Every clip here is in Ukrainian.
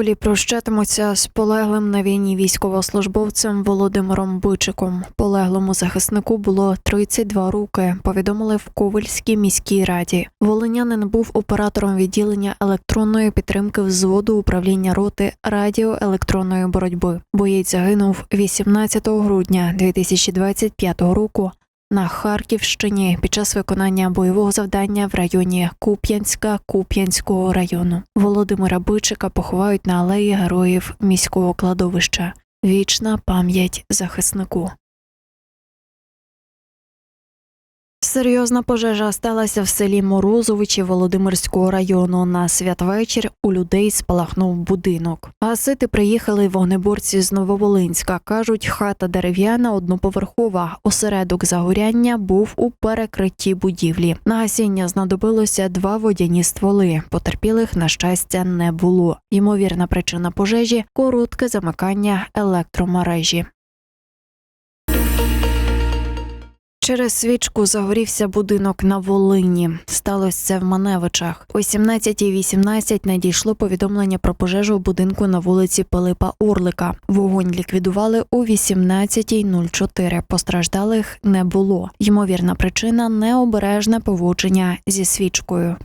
Ковлі прощатимуться з полеглим на війні військовослужбовцем Володимиром Бичиком. Полеглому захиснику було 32 роки. Повідомили в Ковельській міській раді. Волинянин був оператором відділення електронної підтримки взводу управління роти радіоелектронної боротьби. Боєць загинув 18 грудня 2025 року на Харківщині під час виконання бойового завдання в районі Куп'янська Куп'янського району. Володимира Бичика поховають на алеї героїв міського кладовища. Вічна пам'ять захиснику. Серйозна пожежа сталася в селі Морозовичі Володимирського району. На святвечір у людей спалахнув будинок. Гасити приїхали вогнеборці з Нововолинська. кажуть, хата дерев'яна одноповерхова. Осередок загоряння був у перекритті будівлі. На гасіння знадобилося два водяні стволи. Потерпілих, на щастя, не було. Ймовірна причина пожежі коротке замикання електромережі. Через свічку загорівся будинок на Волині. Сталося це в Маневичах. О 17.18 надійшло повідомлення про пожежу в будинку на вулиці Пилипа Орлика. Вогонь ліквідували о 18.04. Постраждалих не було. Ймовірна причина необережне поводження зі свічкою.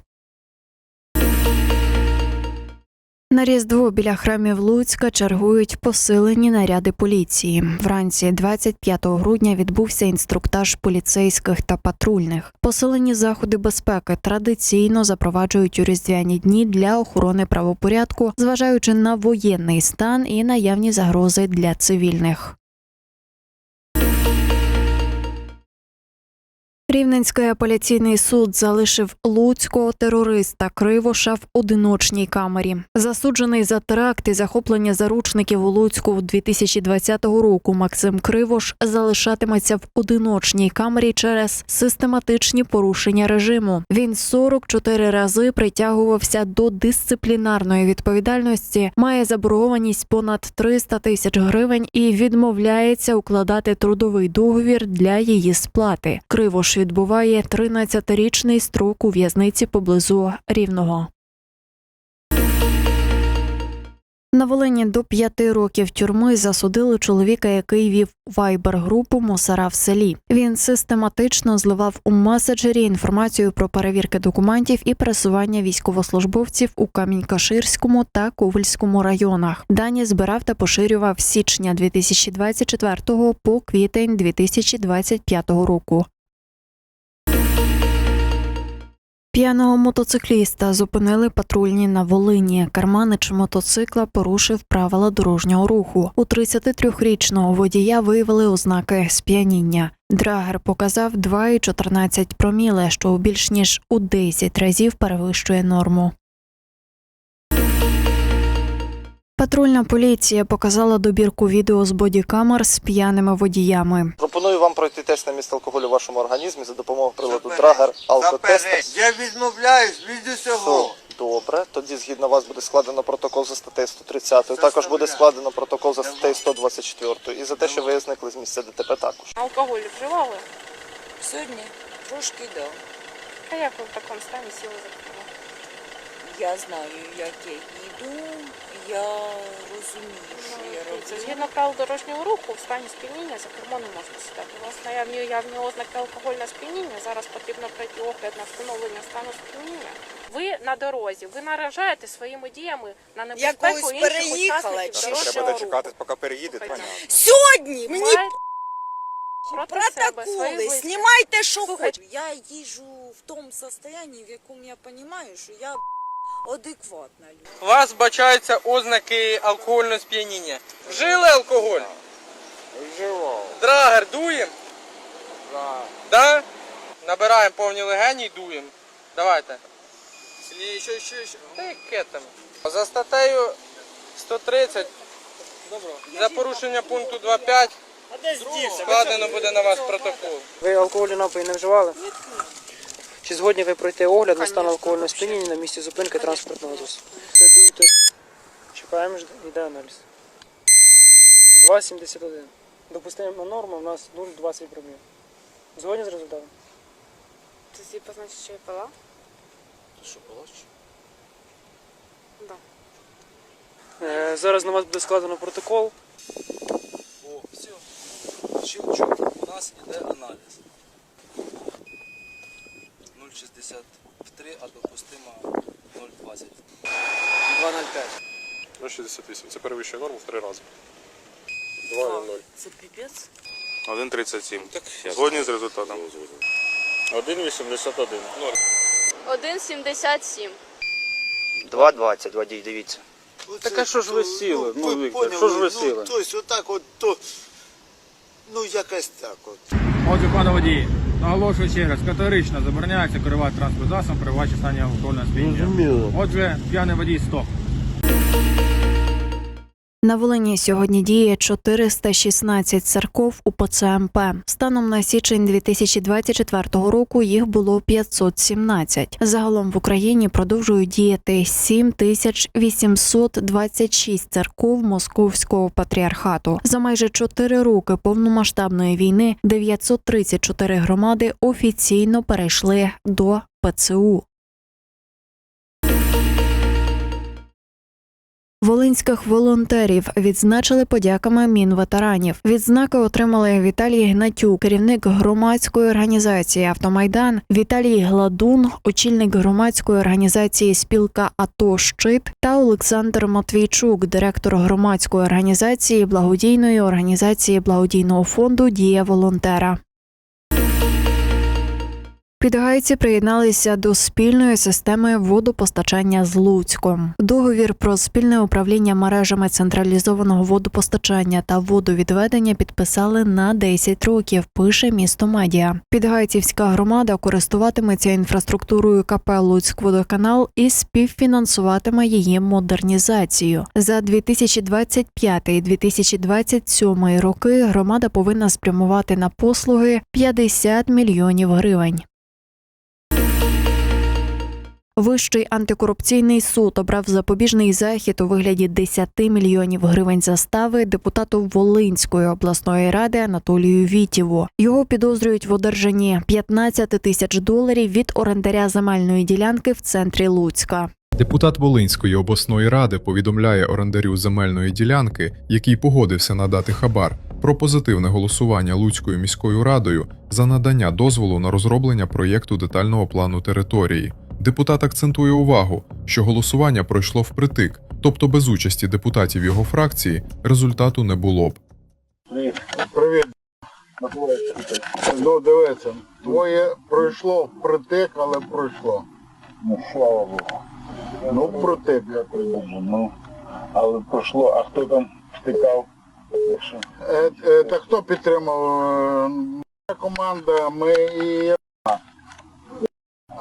На Різдво біля храмів Луцька чергують посилені наряди поліції. Вранці 25 грудня відбувся інструктаж поліцейських та патрульних. Посилені заходи безпеки традиційно запроваджують у різдвяні дні для охорони правопорядку, зважаючи на воєнний стан і наявні загрози для цивільних. Рівненський апеляційний суд залишив луцького терориста Кривоша в одиночній камері. Засуджений за теракт і захоплення заручників у Луцьку 2020 року. Максим Кривош залишатиметься в одиночній камері через систематичні порушення режиму. Він 44 рази притягувався до дисциплінарної відповідальності, має заборгованість понад 300 тисяч гривень і відмовляється укладати трудовий договір для її сплати. Кривош відбуває 13-річний строк у в'язниці поблизу Рівного. На Волині до п'яти років тюрми засудили чоловіка, який вів вайбер-групу Мусора в селі. Він систематично зливав у меседжері інформацію про перевірки документів і пересування військовослужбовців у Камінь-Каширському та Ковальському районах. Дані збирав та поширював з січня 2024 по квітень 2025 року. П'яного мотоцикліста зупинили патрульні на Волині. Карманич мотоцикла порушив правила дорожнього руху. У 33-річного водія виявили ознаки сп'яніння. Драгер показав 2,14 проміле, що більш ніж у 10 разів перевищує норму. Патрульна поліція показала добірку відео з бодікамер з п'яними водіями. Пропоную вам пройти тест на міст алкоголю в вашому організмі за допомогою приладу Драгер алкотестер. Я відмовляюсь від усього. Добре. Тоді згідно вас буде складено протокол за статтею 130. Також буде складено протокол за статтею 124. І за те, що ви зникли з місця ДТП також. Алкоголь вживали? Сьогодні трошки да. А як ви в такому стані сіли за кермо? Я знаю, як я їду, я розумію, що я роблю. згідно правил дорожнього руху в стані сп'яніння за кермо не можна сідати. У вас наявні явні ознаки алкогольного сп'яніння. Зараз потрібно пройти огляд на встановлення стану сп'яніння. Ви на дорозі, ви наражаєте своїми діями на небезпеку інших переїхала, учасників чи дорожнього Треба руху. дочекатись, поки переїде. Слухайте, понятно. Сьогодні мені маєте проти себе свої протоколи, близькі. знімайте, що Слухайте. хочете. Я їжу в тому стані, в якому я розумію, що я адекватна людина. У вас бачаються ознаки алкогольного сп'яніння. Вжили алкоголь? Вживав. Драгер дуєм? Да. Да? Набираємо повні легені і дуємо. Давайте. Ще, ще, ще. Та яке там? За статтею 130 за порушення пункту 2.5 складено буде на вас протокол. Ви алкогольні напої не вживали? Чи згодні ви пройти огляд на стан алкогольного сп'яніння на місці зупинки транспортного засобу? Дуйте. Чекаємо, йде аналіз. 2,71. Допустима норма у нас 0,20 проміл. Згодні з результатом? Це позначить, що я пила? Що було? Да. Е, Зараз на вас буде складено протокол. О, все. Щелчок. У нас іде аналіз. 0,63, а допустимо 0,20. 2,05. 0,68. Це перевищує норму в три рази. Це піпець. 1,37. Згодні з результатом. 1,81. 1,77. 2,20, водій, дивіться. Так а що ж ви сіли? Ну, Віктор, що ж ви сіли? Ну, тобто, отак от, то, ну, якось так от. Отже, пане водій, наголошую ще раз, категорично забороняється керувати транспорт засобом при вашій стані алкогольного сп'яніння. Отже, п'яний водій стоп. На Волині сьогодні діє 416 церков у ПЦМП. Станом на січень 2024 року їх було 517. Загалом в Україні продовжують діяти 7826 церков Московського патріархату. За майже 4 роки повномасштабної війни 934 громади офіційно перейшли до ПЦУ. Волинських волонтерів відзначили подяками мінветеранів. Відзнаки отримали Віталій Гнатюк, керівник громадської організації Автомайдан, Віталій Гладун, очільник громадської організації Спілка АТО Щит та Олександр Матвійчук, директор громадської організації благодійної організації благодійного фонду Дія волонтера. Підгайці приєдналися до спільної системи водопостачання з Луцьком. Договір про спільне управління мережами централізованого водопостачання та водовідведення підписали на 10 років. Пише місто медіа. Підгайцівська громада користуватиметься інфраструктурою КП Луцькводоканал і співфінансуватиме її модернізацію. За 2025-2027 роки громада повинна спрямувати на послуги 50 мільйонів гривень. Вищий антикорупційний суд обрав запобіжний захід у вигляді 10 мільйонів гривень застави депутату Волинської обласної ради Анатолію Вітєву. Його підозрюють в одержанні 15 тисяч доларів від орендаря земельної ділянки в центрі Луцька. Депутат Волинської обласної ради повідомляє орендарю земельної ділянки, який погодився надати хабар, про позитивне голосування Луцькою міською радою за надання дозволу на розроблення проєкту детального плану території. Депутат акцентує увагу, що голосування пройшло впритик, тобто без участі депутатів його фракції результату не було б. Привіт. Ну, дивися, твоє пройшло впритик, але пройшло. Ну, слава Богу. Ну, впритик. Ну, але пройшло, а хто там втикав? Е, е, та хто підтримав? Е, команда, ми і.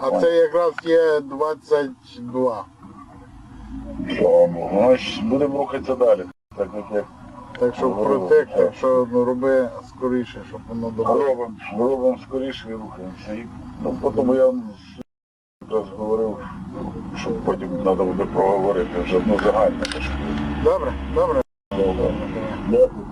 А це якраз є 22. Слава Богу. Значить, будемо рухатися далі. Так, як так що протек, так що ну, роби скоріше, щоб воно добре. Робимо, робимо скоріше і рухаємося. І, ну, потім я якраз говорив, що потім треба буде проговорити вже ну, загально. Добре, добре. Добре. Дякую.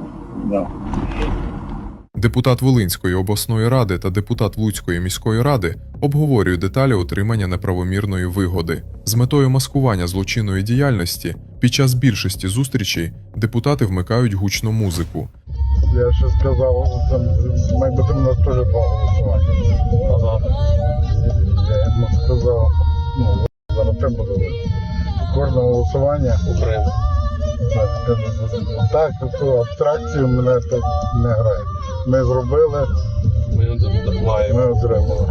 Депутат Волинської обласної ради та депутат Луцької міської ради обговорюють деталі отримання неправомірної вигоди з метою маскування злочинної діяльності. Під час більшості зустрічей депутати вмикають гучну музику. Я ще сказав, там має бути у нас теж два голосування. Я йому сказав, ну, зараз це буде. Кожне голосування окремо. Так, так, цю абстракцію мене тут не грає. Ми зробили, ми отримали.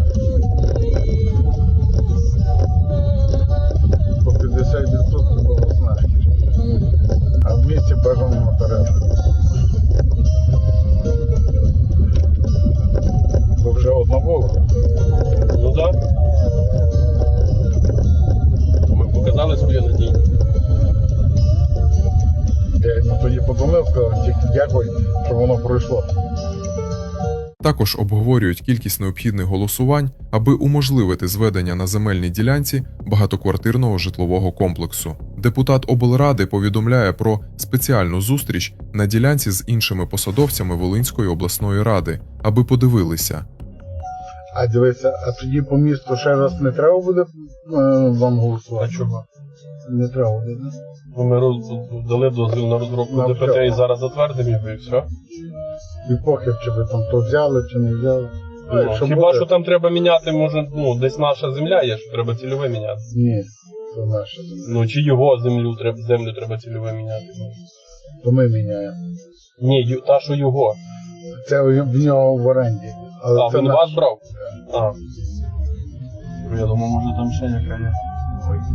По 50% було знаєш. А в місті бажано наперед. Бо вже одна було. Ну так. Ми показали свою надію. Я йому тоді подумав, сказав, тільки дякую, що воно пройшло. Також обговорюють кількість необхідних голосувань, аби уможливити зведення на земельній ділянці багатоквартирного житлового комплексу. Депутат облради повідомляє про спеціальну зустріч на ділянці з іншими посадовцями Волинської обласної ради, аби подивилися, А дивися, а тоді по місту ще раз не треба буде е, вам голосувати? А чого? Не треба буде. Ну, Ми роз- дали дозвіл на розробку На ДПТ і зараз затвердимо його і все. І похиб, чи ви там то взяли, чи не взяли. А Ну, якщо хіба буде- що там треба міняти, може, ну, десь наша земля є, що треба цільове міняти. Ні, це наше. Ну, чи його землю треба, землю треба цільове міняти. То ми міняємо. Ні, ю- та, що його. Це в нього в оренді. Але А, це він наше. вас брав? А. Ну, Я думаю, може там ще яка є.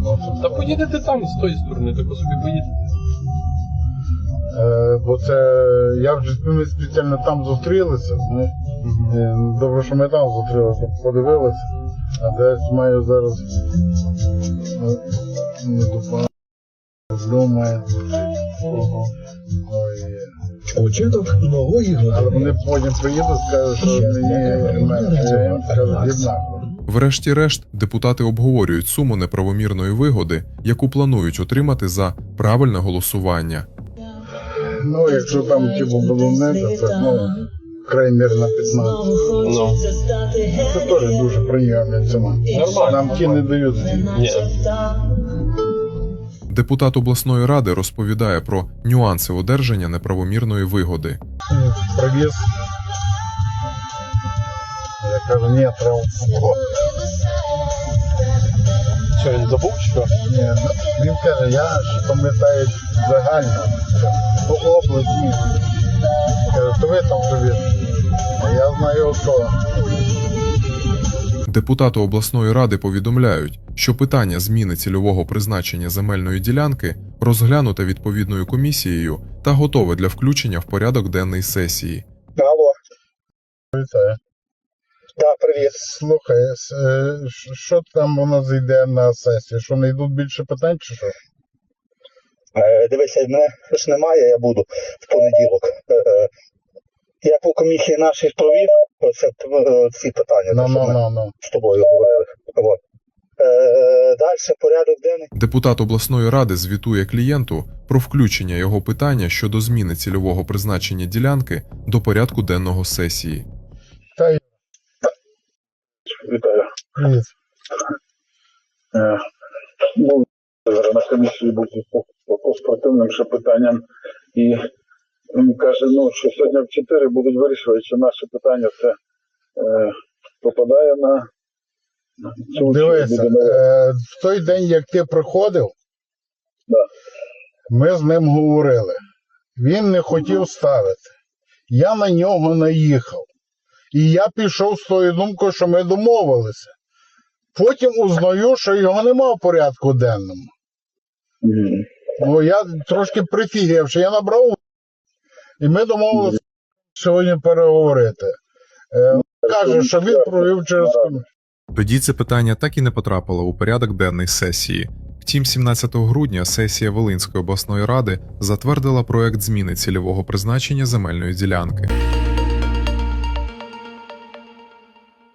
Ну, Та поїдете там з тої сторони, так собі поїдете. Е, бо це я вже ми спеціально там зустрілися. знаєш. Е, Добре, що ми там зустрілися, подивилися. А десь маю зараз е, не допомагати. Початок нової години. Але вони потім приїдуть, скажуть, що мені менше. Врешті-решт, депутати обговорюють суму неправомірної вигоди, яку планують отримати за правильне голосування. Ну, якщо там типу було не, то це ну, край мір на 15. Ну, Це теж дуже ціна. Нормально. Нам ті не дають. ні. Депутат обласної ради розповідає про нюанси одержання неправомірної вигоди. Привіз. Я кажу, ні, треба. Що, він забув, що? Ні, він каже, я ж пам'ятаю загально, області. Каже, то ви там живете. А я знаю хто. Депутати обласної ради повідомляють, що питання зміни цільового призначення земельної ділянки розглянуте відповідною комісією та готове для включення в порядок денний сесії. Алло. Вітаю. Так, привіт. Слухай, е, що там воно зайде на сесію? Що не йдуть більше питань чи що? Е, дивися, мене ж немає, я буду в понеділок. Е, я по комісії нашій провів оце, е, ці питання, ну, ми ну, ну. з тобою говорили. Е, далі порядок денний. Депутат обласної ради звітує клієнту про включення його питання щодо зміни цільового призначення ділянки до порядку денного сесії. Та Вітаю. Привіт. Е, Ну, на комісії був по, по, по спортивним ще питанням. І він каже, ну, що сьогодні в 4 будуть вирішувати, чи наше питання це е, попадає на цю Дивися, е, в той день, як ти приходив, Да. ми з ним говорили. Він не хотів ставити. Я на нього наїхав. І я пішов з тою думкою, що ми домовилися. Потім узнаю, що його нема в порядку денному. Ну, я трошки прифігів, що я набрав. І ми домовилися сьогодні переговорити. Е, каже, що він провів через. Тоді це питання так і не потрапило у порядок денний сесії. Втім, 17 грудня сесія Волинської обласної ради затвердила проект зміни цільового призначення земельної ділянки.